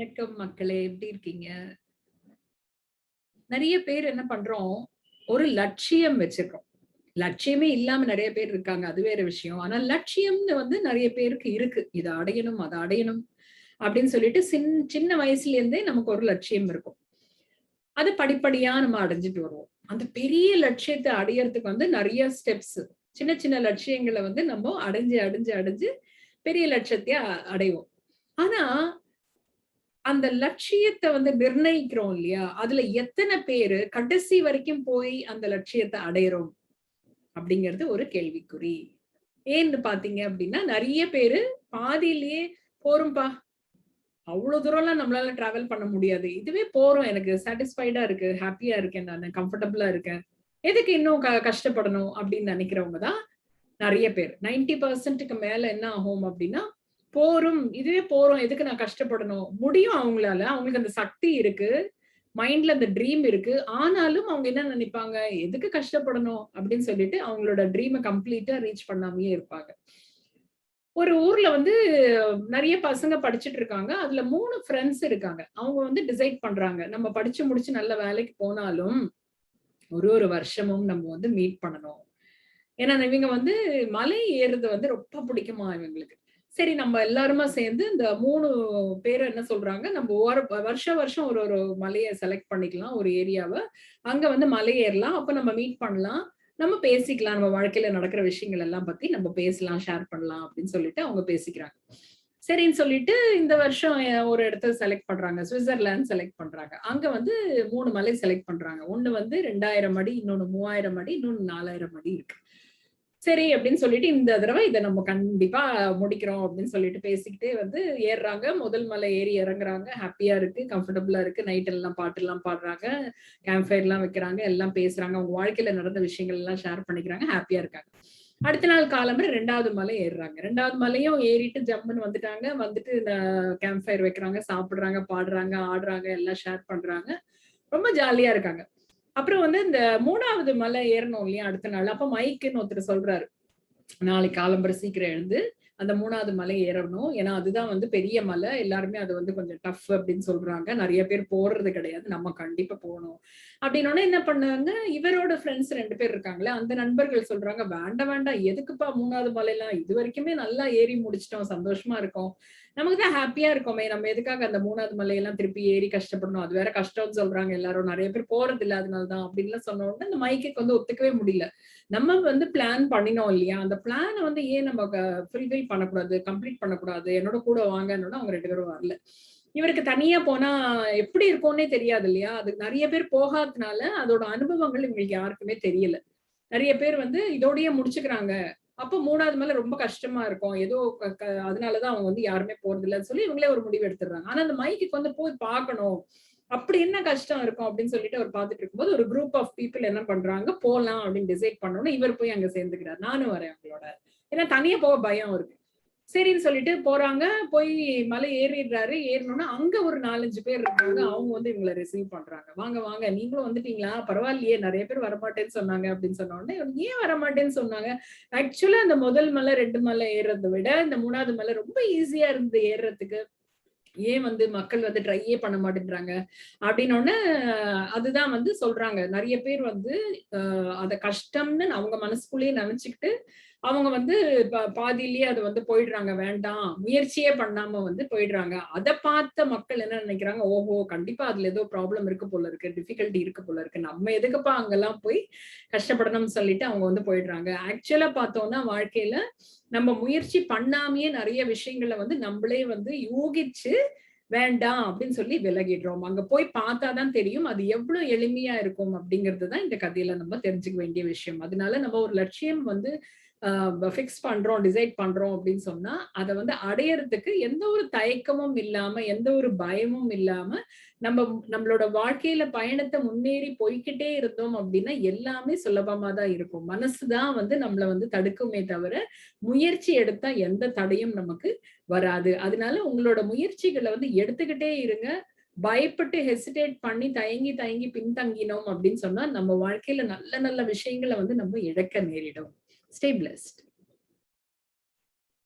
வணக்கம் மக்களே எப்படி இருக்கீங்க? நிறைய பேர் என்ன பண்றோம் ஒரு லட்சியம் வச்சிருக்கோம். லட்சியமே இல்லாம நிறைய பேர் இருக்காங்க அது வேற விஷயம். ஆனா லட்சியம்னு வந்து நிறைய பேருக்கு இருக்கு. இதை அடையணும் அதை அடையணும் அப்படின்னு சொல்லிட்டு சின் சின்ன வயசுல இருந்தே நமக்கு ஒரு லட்சியம் இருக்கும். அது படிப்படியா நம்ம அடைஞ்சிட்டு வருவோம். அந்த பெரிய லட்சியத்தை அடையறதுக்கு வந்து நிறைய ஸ்டெப்ஸ் சின்ன சின்ன லட்சியங்களை வந்து நம்ம அடைஞ்சு அடைஞ்சு அடைஞ்சு பெரிய லட்சியத்தை அடைவோம். ஆனா அந்த லட்சியத்தை வந்து நிர்ணயிக்கிறோம் இல்லையா? அதுல எத்தனை பேரு கடைசி வரைக்கும் போய் அந்த லட்சியத்தை அடையிறோம்? அப்படிங்கிறது ஒரு கேள்விக்குறி. ஏன்னு பாத்தீங்க அப்படின்னா நிறைய பேரு பாதியிலேயே போறோம்பா அவ்வளவு தூரம்லாம் நம்மளால டிராவல் பண்ண முடியாது. இதுவே போறோம். எனக்கு சாட்டிஸ்ஃபைடா இருக்கு. ஹாப்பியா இருக்கேன் நான். கம்ஃபர்டபுளா இருக்கேன். எதுக்கு இன்னும் கஷ்டப்படணும் அப்படின்னு நினைக்கிறவங்க தான் நிறைய பேர். 90% பர்சன்ட்டுக்கு மேல என்ன ஆகும் அப்படின்னா போரும் இதுவே போறோம் எதுக்கு நான் கஷ்டப்படணும்? முடியும் அவங்களால அவங்களுக்கு அந்த சக்தி இருக்கு மைண்ட்ல அந்த ட்ரீம் இருக்கு. ஆனாலும் அவங்க என்ன நினைப்பாங்க? எதுக்கு கஷ்டப்படணும்? அப்படின்னு சொல்லிட்டு அவங்களோட ட்ரீமை கம்ப்ளீட்டா ரீச் பண்ணாமயே இருப்பாங்க. ஒரு ஊர்ல வந்து நிறைய பசங்க படிச்சுட்டு இருக்காங்க. அதுல மூணு ஃப்ரெண்ட்ஸ் இருக்காங்க. அவங்க வந்து டிசைட் பண்றாங்க. நம்ம படிச்சு முடிச்சு நல்ல வேலைக்கு போனாலும் ஒரு ஒரு வருஷமும் நம்ம வந்து மீட் பண்ணணும். ஏன்னா இவங்க வந்து மலை ஏறுறது வந்து ரொம்ப பிடிக்குமா இவங்களுக்கு? சரி நம்ம எல்லாருமா சேர்ந்து இந்த மூணு பேர் என்ன சொல்றாங்க? நம்ம ஒரு வருஷம் வருஷம் ஒரு ஒரு மலையை செலக்ட் பண்ணிக்கலாம் ஒரு ஏரியாவை. அங்க வந்து மலை ஏறலாம் அப்ப நம்ம மீட் பண்ணலாம். நம்ம பேசிக்கலாம் நம்ம வாழ்க்கையில நடக்கிற விஷயங்கள் எல்லாம் பத்தி நம்ம பேசலாம் ஷேர் பண்ணலாம் அப்படின்னு சொல்லிட்டு அவங்க பேசிக்கிறாங்க. சரின்னு சொல்லிட்டு இந்த வருஷம் ஒரு இடத்த செலக்ட் பண்றாங்க. சுவிட்சர்லாந்து செலக்ட் பண்றாங்க. அங்க வந்து மூணு மலை செலக்ட் பண்றாங்க. ஒண்ணு வந்து ரெண்டாயிரம் அடி இன்னொன்னு மூவாயிரம் அடி இன்னொன்னு நாலாயிரம் அடி இருக்கு. சரி அப்படின்னு சொல்லிட்டு இந்த தடவை இதை நம்ம கண்டிப்பா முடிக்கிறோம் அப்படின்னு சொல்லிட்டு பேசிக்கிட்டே வந்து ஏறுறாங்க. முதல் மலை ஏறி இறங்குறாங்க. ஹாப்பியா இருக்கு கம்ஃபர்டபுளா இருக்கு. நைட் எல்லாம் பாட்டு எல்லாம் பாடுறாங்க. கேம்ப் ஃபயர் எல்லாம் வைக்கிறாங்க. எல்லாம் பேசுறாங்க. அவங்க வாழ்க்கையில நடந்த விஷயங்கள் எல்லாம் ஷேர் பண்ணிக்கிறாங்க. ஹாப்பியா இருக்காங்க. அடுத்த நாள் காலம்பர ரெண்டாவது மலை ஏறுறாங்க. ரெண்டாவது மலையும் ஏறிட்டு ஜம்முன்னு வந்துட்டாங்க. வந்துட்டு இந்த கேம்ப் ஃபயர் வைக்கிறாங்க சாப்பிடுறாங்க பாடுறாங்க ஆடுறாங்க எல்லாம் ஷேர் பண்றாங்க. ரொம்ப ஜாலியா இருக்காங்க. அப்புறம் வந்து இந்த மூணாவது மலை ஏறணும் இல்லையா அடுத்த நாள். அப்ப மைக்குன்னு ஒருத்தர் சொல்றாரு. நாளைக்கு காலம்பர சீக்கிரம் எழுந்து அந்த மூணாவது மலை ஏறணும். ஏன்னா அதுதான் வந்து பெரிய மலை. எல்லாருமே அது வந்து கொஞ்சம் டஃப் அப்படின்னு சொல்றாங்க. நிறைய பேர் போடுறது கிடையாது. நம்ம கண்டிப்பா போகணும். அப்படின்னோடனே என்ன பண்ணாங்க? இவரோட ஃப்ரெண்ட்ஸ் ரெண்டு பேர் இருக்காங்களே அந்த நண்பர்கள் சொல்றாங்க வேண்டாம் வேண்டாம். எதுக்குப்பா மூணாவது மலையெல்லாம்? இது வரைக்குமே நல்லா ஏறி முடிச்சிட்டோம். சந்தோஷமா இருக்கும். நமக்கு தான் ஹாப்பியா இருக்கோமே. நம்ம எதுக்காக அந்த மூணாவது மலையெல்லாம் திருப்பி ஏறி கஷ்டப்படணும்? அது வேற கஷ்டம்னு சொல்றாங்க எல்லாரும். நிறைய பேர் போறது இல்ல அதனாலதான் அப்படின்லாம் சொன்ன உடனே அந்த மைக்குக்கு வந்து ஒத்துக்கவே முடியல. நம்ம வந்து பிளான் பண்ணினோம் இல்லையா? அந்த பிளானை வந்து ஏன் நம்ம ஃபுல்ஃபில் பண்ணக்கூடாது கம்ப்ளீட் பண்ணக்கூடாது? என்னோட கூட வாங்கன்னு அவங்க ரெண்டு பேரும் வரல. இவருக்கு தனியா போனா எப்படி இருக்கும்னே தெரியாது இல்லையா? அது நிறைய பேர் போகாததுனால அதோட அனுபவங்கள் இவங்களுக்கு யாருக்குமே தெரியல. நிறைய பேர் வந்து இதோடய முடிச்சுக்கிறாங்க. அப்போ மூணாவது மேல ரொம்ப கஷ்டமா இருக்கும். ஏதோ க- அதனாலதான் அவங்க வந்து யாருமே போறது இல்லைன்னு சொல்லி இவங்களே ஒரு முடிவு எடுத்துடுறாங்க. ஆனா அந்த மைக்குக்கு வந்து போய் பார்க்கணும். அப்படி என்ன கஷ்டம் இருக்கும் அப்படின்னு சொல்லிட்டு அவர் பார்த்துட்டு இருக்கும்போது ஒரு குரூப் ஆஃப் பீப்புள் என்ன பண்றாங்க போலாம் அப்படின்னு டிசைட் பண்ணோன்னு இவர் போய் அங்க சேர்ந்துக்கிறார். நானும் வரேன் அவங்களோட. ஏன்னா தனியா போக பயம் இருக்கு சரின்னு சொல்லிட்டு போறாங்க. போய் மலை ஏறிடுறாரு. ஏறினோன்னா அங்க ஒரு நாலஞ்சு பேர் இருக்காங்க. அவங்க வந்து இவங்களை ரிசீவ் பண்றாங்க. வாங்க வாங்க. நீங்களும் வந்துட்டீங்களா? பரவாயில்லையே. நிறைய பேர் வரமாட்டேன்னு சொன்னாங்க அப்படின்னு சொன்ன உடனே ஏன் வரமாட்டேன்னு சொன்னாங்க? ஆக்சுவலா அந்த முதல் மலை ரெண்டு மலை ஏறுறதை விட இந்த மூணாவது மலை ரொம்ப ஈஸியா இருந்தது ஏறுறதுக்கு. ஏன் வந்து மக்கள் வந்து ட்ரையே பண்ண மாட்டேன்றாங்க? அப்படின்னோடனே அதுதான் வந்து சொல்றாங்க. நிறைய பேர் வந்து ஆஹ் அத கஷ்டம்னு அவங்க மனசுக்குள்ளேயே நினைச்சுக்கிட்டு அவங்க வந்து பா- பாதியிலேயே அது வந்து போயிடுறாங்க. வேண்டாம். முயற்சியே பண்ணாம வந்து போயிடுறாங்க. அதை பார்த்த மக்கள் என்ன நினைக்கிறாங்க? ஓஹோ கண்டிப்பா அதுல ஏதோ ப்ராப்ளம் இருக்கு போல இருக்கு. டிஃபிகல்ட்டி இருக்கு போல இருக்கு. நம்ம எதுக்குப்பா அங்கெல்லாம் போய் கஷ்டப்படணும்னு சொல்லிட்டு அவங்க வந்து போயிடுறாங்க. ஆக்சுவலா பார்த்தோம்னா வாழ்க்கையில நம்ம முயற்சி பண்ணாமையே நிறைய விஷயங்களை வந்து நம்மளே வந்து யூகிச்சு வேண்டாம் அப்படின்னு சொல்லி விலகிடுறோம். அங்க போய் பார்த்தாதான் தெரியும் அது எவ்வளவு எளிமையா இருக்கும் அப்படிங்கிறது தான் இந்த கதையில நம்ம தெரிஞ்சுக்க வேண்டிய விஷயம். அதனால நம்ம ஒரு லட்சியம் வந்து ஃபிக்ஸ் பண்றோம் டிசைட் பண்றோம் அப்படின்னு சொன்னா அதை வந்து அடையறதுக்கு எந்த ஒரு தயக்கமும் இல்லாம எந்த ஒரு பயமும் இல்லாம நம்ம நம்மளோட வாழ்க்கையில பயணத்தை முன்னேறி போய்க்கிட்டே இருந்தோம் அப்படின்னா எல்லாமே சுலபமா தான் இருக்கும். மனசுதான் வந்து நம்மள வந்து தடுக்குமே தவிர முயற்சி எடுத்தா எந்த தடையும் நமக்கு வராது. அதனால உங்களோட முயற்சிகளை வந்து எடுத்துக்கிட்டே இருங்க. பயப்பட்டு ஹெசிடேட் பண்ணி தயங்கி தயங்கி பின்தங்கினோம் அப்படின்னு சொன்னா நம்ம வாழ்க்கையில நல்ல நல்ல விஷயங்களை வந்து நம்ம இழக்க நேரிடும். Stabilized.